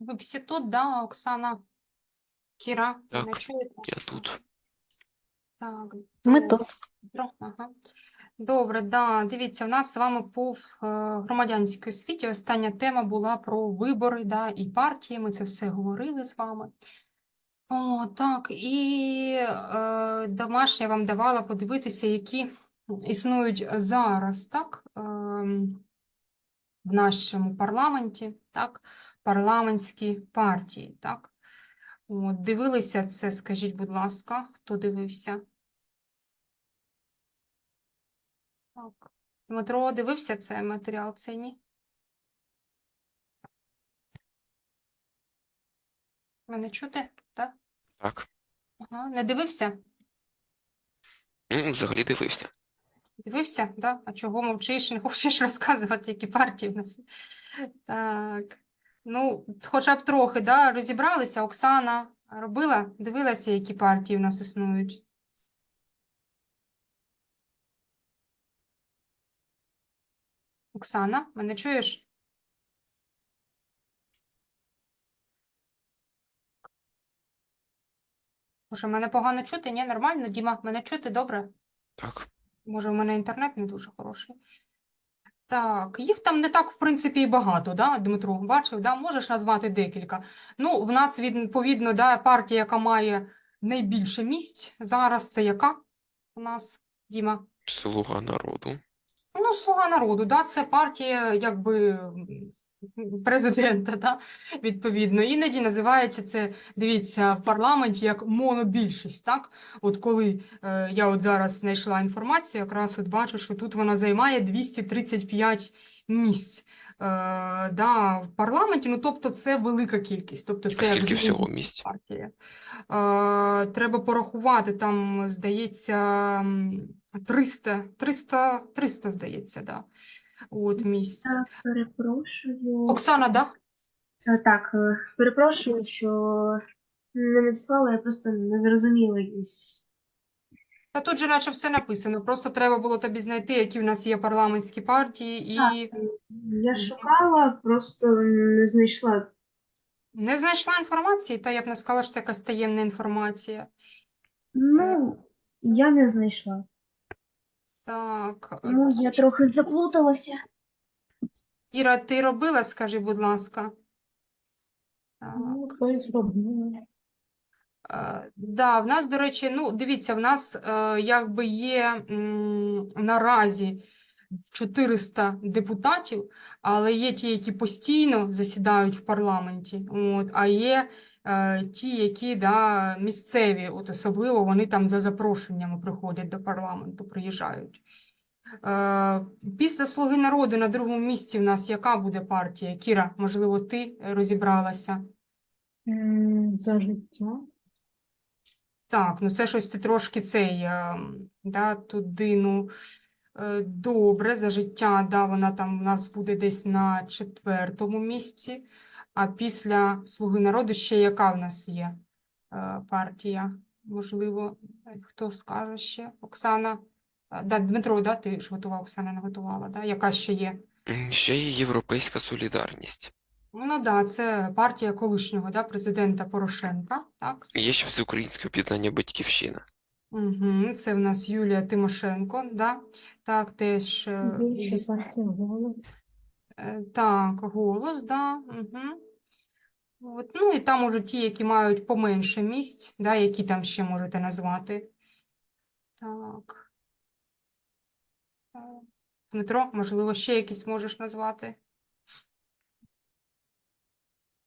Ви всі тут, да, Оксана? Кіра, Так. мене чуєте? Я тут. Так, Ми добре. тут. Добре, ага. Добре, да. Дивіться, в нас з вами по е, громадянській освіті остання тема була про вибори, да, і партії. Ми це все говорили з вами. О, так, і е, домашня вам давала подивитися, які існують зараз, так, ем, в нашому парламенті, так, парламентські партії, так. От, дивилися це, скажіть, будь ласка, хто дивився? Так. Дмитро дивився цей матеріал, це ні? Мене чути? Так? Так. Ага. Не дивився? Взагалі дивився. Дивився, да? А чого мовчиш, не хочеш розказувати, які партії в нас? Так. Ну, хоча б трохи, да, розібралися. Оксана робила, дивилася, які партії в нас існують. Оксана, мене чуєш? Може, мене погано чути? Ні, нормально? Діма, мене чути добре? Так. Може, в мене інтернет не дуже хороший. Так, їх там не так, в принципі, і багато, да, Дмитро? Бачив, да? Можеш назвати декілька. Ну, в нас, відповідно, да, партія, яка має найбільше місць зараз, це яка у нас, Діма? Слуга народу. Ну, Слуга народу, да, це партія, якби, президента, да, відповідно. Іноді називається це, дивіться, в парламенті як монобільшість, так? От коли е, я от зараз знайшла інформацію, якраз от бачу, що тут вона займає 235 місць. Е, да, в парламенті, ну тобто це велика кількість. Тобто це скільки всього місць? партія. Е, треба порахувати, там, здається, м, 300, 300, 300, здається, да. От місць. Я перепрошую. Оксана, да? Е, Так, е, перепрошую, що не надіслала, я просто не зрозуміла якісь. Та тут же наче все написано. Просто треба було тобі знайти, які в нас є парламентські партії, і Так. Я шукала, просто не знайшла. не знайшла інформації, та я б не сказала, що це якась таємна інформація. Ну, я не знайшла. Так, Ну, я трохи заплуталася. Іра, ти робила, скажи, будь ласка. Так. Ну, щось робила. Е, Да, в нас, до речі, ну, дивіться, в нас е, якби є м, наразі 400 депутатів, але є ті, які постійно засідають в парламенті, от, а є е, ті, які да, місцеві, от особливо вони там за запрошеннями приходять до парламенту, приїжджають. Е, Після «Слуги народу» на другому місці в нас яка буде партія? Кіра, можливо, ти е, розібралася? За життя. Так, ну це щось ти трошки цей, е, да, туди, ну, е, добре, за життя, да, вона там у нас буде десь на четвертому місці, а після «Слуги народу» ще яка в нас є е, партія? Можливо, хто скаже ще? Оксана? Е, Да, Дмитро, да, ти ж готував, Оксана не готувала, да? Яка ще є? Ще є Європейська солідарність. Ну, да, це партія колишнього, да, президента Порошенка, так? Є ще Всеукраїнське об'єднання Батьківщина. Угу, це в нас Юлія Тимошенко, да? Так, теж е, Більше партія голос. так, голос, да. Угу. От, ну і там уже ті, які мають поменше місць, да, які там ще можете назвати. Так. Дмитро, можливо, ще якісь можеш назвати?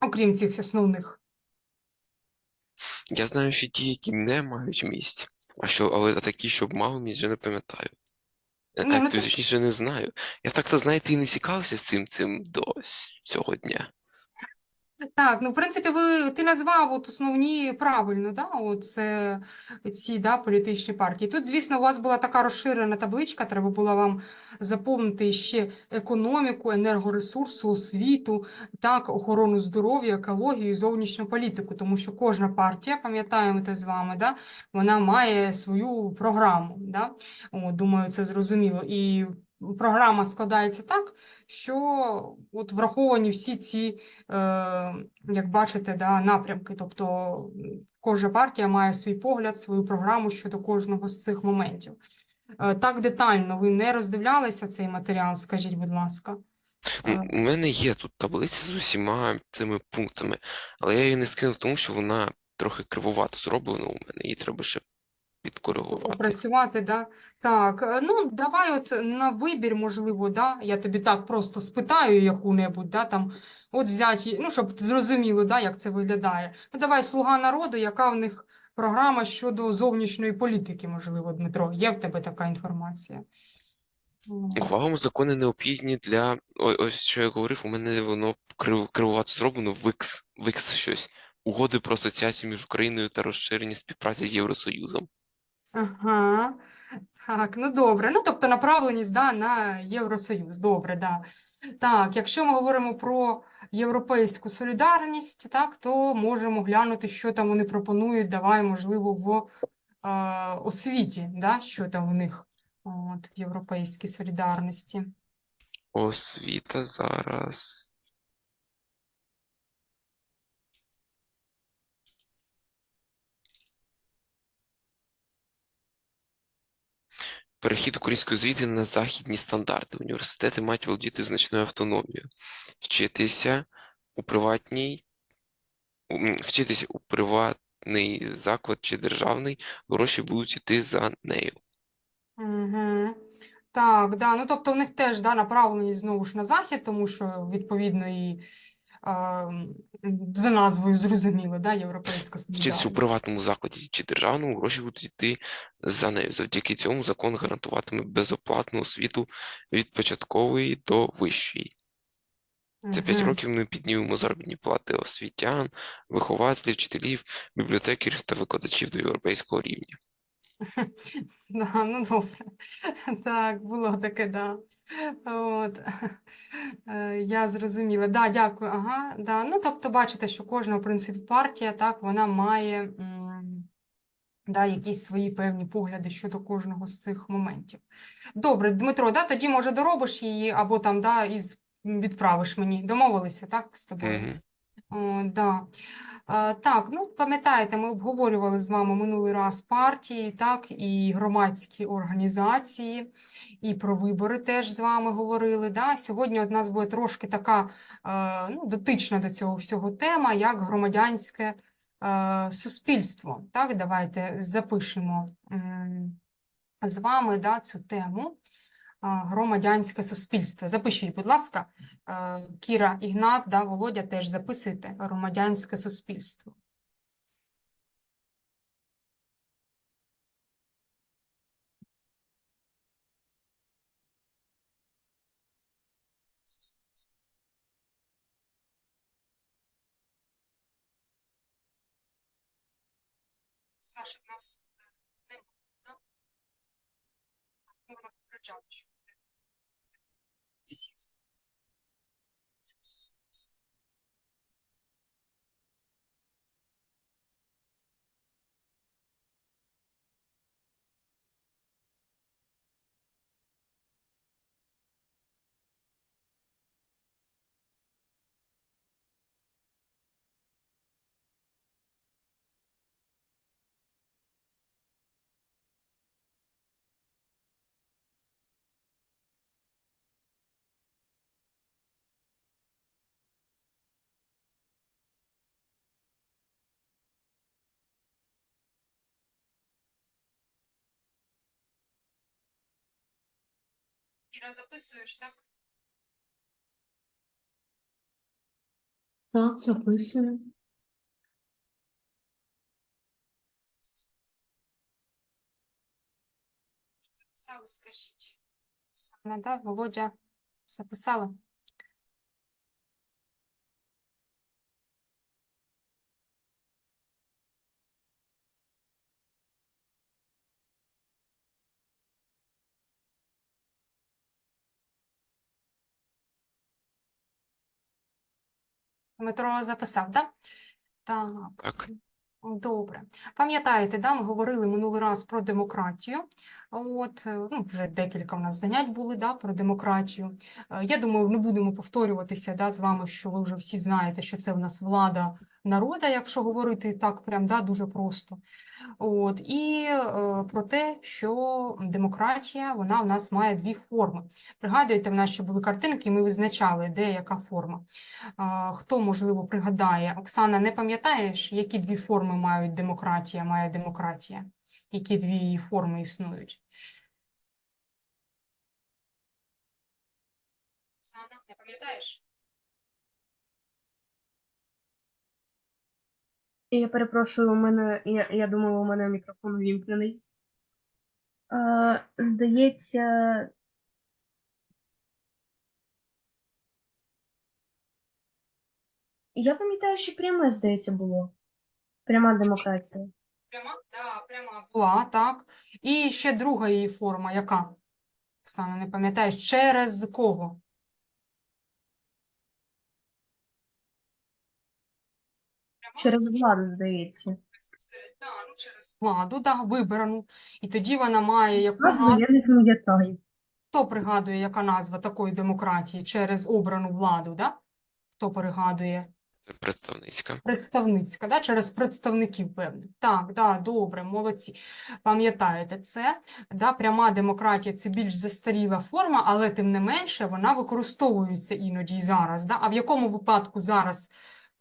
Окрім цих основних. Я знаю, що ті, які не мають місць, а що, але такі, щоб мали місць, вже не пам'ятаю. Е, ну точніше, не знаю. Я так-то, знаєте, і не цікавився цим цим до цього дня. Так, ну в принципі, ви ти назвав от основні правильно, да? От це ці да, політичні партії. Тут, звісно, у вас була така розширена табличка, треба було вам заповнити ще економіку, енергоресурсу, освіту, так, охорону здоров'я, екологію, зовнішню політику, тому що кожна партія, пам'ятаємо те з вами, да, вона має свою програму. Да? О, думаю, це зрозуміло. І програма складається так, що от враховані всі ці, е, як бачите, да, напрямки. Тобто кожна партія має свій погляд, свою програму щодо кожного з цих моментів. Е, Так детально ви не роздивлялися цей матеріал, скажіть, будь ласка. Е, У мене є тут таблиця з усіма цими пунктами, але я її не скинув, тому що вона трохи кривовато зроблена у мене, її треба ще підкоригувати. Опрацювати, да? Так, е, ну давай от на вибір, можливо, да? Я тобі так просто спитаю яку-небудь, да, там, от взяти, ну, щоб зрозуміло, да, як це виглядає. Ну, давай «Слуга народу», яка в них програма щодо зовнішньої політики, можливо, Дмитро, є в тебе така інформація? Ухвалимо закони необхідні для. Ось що я говорив, у мене воно крив- кривовато зроблено ВИКС, ВИКС щось. Угоди про асоціацію між Україною та розширення співпраці з Євросоюзом. Ага, так, ну добре. Ну, тобто направленість да, на Євросоюз. Добре, да. Так, якщо ми говоримо про європейську солідарність, так, то можемо глянути, що там вони пропонують, давай, можливо, в е, освіті, да, що там в них от, в європейській солідарності. Освіта зараз. Перехід української освіти на західні стандарти. Університети мають володіти значною автономією. Вчитися у приватній, вчитися у приватний заклад чи державний, гроші будуть йти за нею. Угу. Так, да. Ну, тобто в них теж да, направленість знову ж на захід, тому що відповідно і за назвою зрозуміло, да, європейська Вчитися у приватному закладі чи державному, гроші будуть йти за нею. Завдяки цьому закон гарантуватиме безоплатну освіту від початкової до вищої. За 5 Мгм. років ми піднімемо заробітні плати освітян, вихователів, вчителів, бібліотекарів та викладачів до європейського рівня. Да, ну добре. Так, було таке, да. От. Е, Я зрозуміла. Да, дякую. Ага, да. Ну, тобто, бачите, що кожна, в принципі, партія, так, вона має да, якісь свої певні погляди щодо кожного з цих моментів. Добре, Дмитро, да, тоді, може, доробиш її або там, да, із відправиш мені. Домовилися, так, з тобою? Мгм. О, да. Так, ну пам'ятаєте, ми обговорювали з вами минулий раз партії, так, і громадські організації, і про вибори теж з вами говорили. Да? Сьогодні у нас буде трошки така е, ну, дотична до цього всього тема, як громадянське е, суспільство. Так, давайте запишемо з вами да, цю тему. Громадянське суспільство. Запишіть, будь ласка. Кіра, Ігнат, да, Володя теж записуйте громадянське суспільство. Саша, у нас немає, да? Можна попереджати, що всі це суспільство. Кіра, записуєш, так? Так, записую. Записали, скажіть. Оксана, да, Володя, записали? Дмитро записав, да? Так. Так. Добре. Пам'ятаєте, да, ми говорили минулий раз про демократію. От, е, ну, вже декілька у нас занять були да, про демократію. Е, Я думаю, не будемо повторюватися да, з вами, що ви вже всі знаєте, що це в нас влада народа, якщо говорити так прям да, дуже просто. От, і е, про те, що демократія вона в нас має дві форми. Пригадуєте, в нас ще були картинки, ми визначали, де яка форма. А, Хто, можливо, пригадає? Оксана, не пам'ятаєш, які дві форми мають демократія, має демократія? Які дві її форми існують? Оксана, не пам'ятаєш? Я перепрошую, у мене, я, я думала, у мене мікрофон увімкнений. Е, здається, я пам'ятаю, що пряме, здається, було. Пряма демократія. Пряма? Да, пряма була, так. І ще друга її форма, яка? Оксана, не пам'ятаєш, через кого? Через владу, здається. Безпосередньо, ну, через владу, да, вибрану. І тоді вона має яку Назву назву? я не пам'ятаю. Хто пригадує, яка назва такої демократії через обрану владу, да? Хто пригадує? Представницька. Представницька, да? Через представників певних. Так, да, добре, молодці. Пам'ятаєте це? Да? Пряма демократія – це більш застаріла форма, але тим не менше вона використовується іноді і зараз. Да? А в якому випадку зараз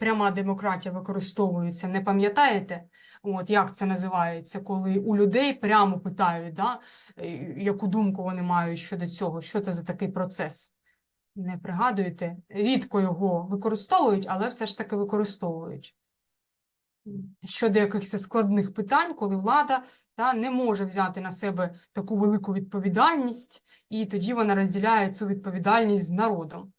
пряма демократія використовується, не пам'ятаєте? От, як це називається, коли у людей прямо питають, да? е, яку думку вони мають щодо цього, що це за такий процес? Не пригадуєте? Рідко його використовують, але все ж таки використовують. Щодо якихось складних питань, коли влада та, не може взяти на себе таку велику відповідальність, і тоді вона розділяє цю відповідальність з народом.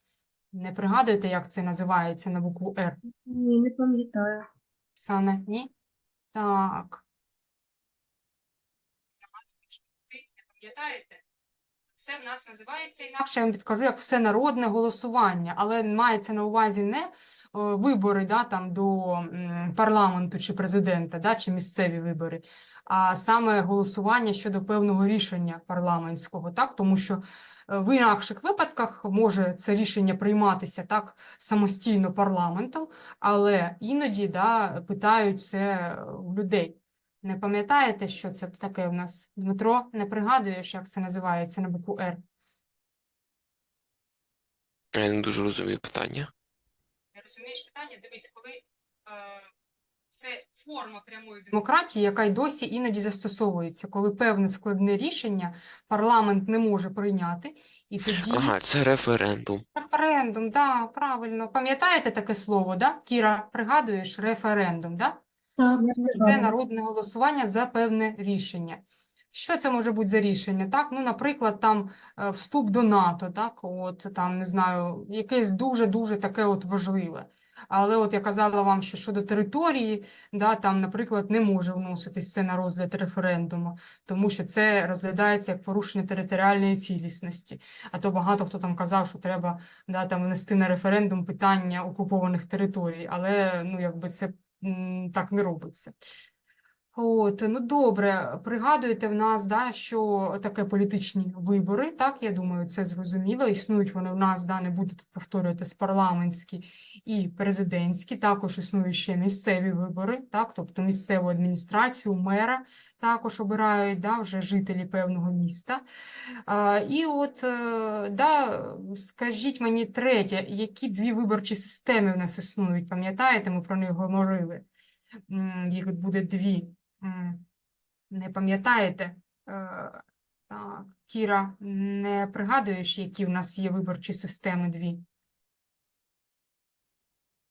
Не пригадуєте, як це називається на букву Р? Ні, не пам'ятаю. Сане, ні? Так. Ви не пам'ятаєте? Це в нас називається інакше, я вам підкажу, як всенародне голосування, але мається на увазі не е, вибори да, там, до парламенту чи президента, да, чи місцеві вибори, а саме голосування щодо певного рішення парламентського, так, тому що в інакших випадках може це рішення прийматися так самостійно парламентом, але іноді да, питають це у людей. Не пам'ятаєте, що це таке у нас? Дмитро, не пригадуєш, як це називається на букву Р? Я не дуже розумію питання. Не розумієш питання? Дивись, коли е, це форма прямої демократії, яка й досі іноді застосовується, коли певне складне рішення парламент не може прийняти, і тоді Ага, це референдум. референдум, да, правильно. Пам'ятаєте таке слово, да? Кіра, пригадуєш референдум, да? Так, Це народне голосування за певне рішення. Що це може бути за рішення? Так, ну, наприклад, там е, вступ до НАТО, так, от там не знаю, якесь дуже-дуже таке от важливе. Але от я казала вам, що щодо території, да, там, наприклад, не може вноситись це на розгляд референдуму, тому що це розглядається як порушення територіальної цілісності. А то багато хто там казав, що треба да, там внести на референдум питання окупованих територій, але ну, якби це так не робиться. От, ну добре, пригадуєте в нас, да, що таке політичні вибори, так, я думаю, це зрозуміло. Існують вони в нас, да, не буду тут повторювати, парламентські і президентські, також існують ще місцеві вибори, так, тобто місцеву адміністрацію, мера також обирають, да, вже жителі певного міста. А, і от, е, да, скажіть мені третє, які дві виборчі системи в нас існують, пам'ятаєте, ми про них говорили? Їх буде дві. Не пам'ятаєте? Е, Так, Кіра, не пригадуєш, які в нас є виборчі системи дві?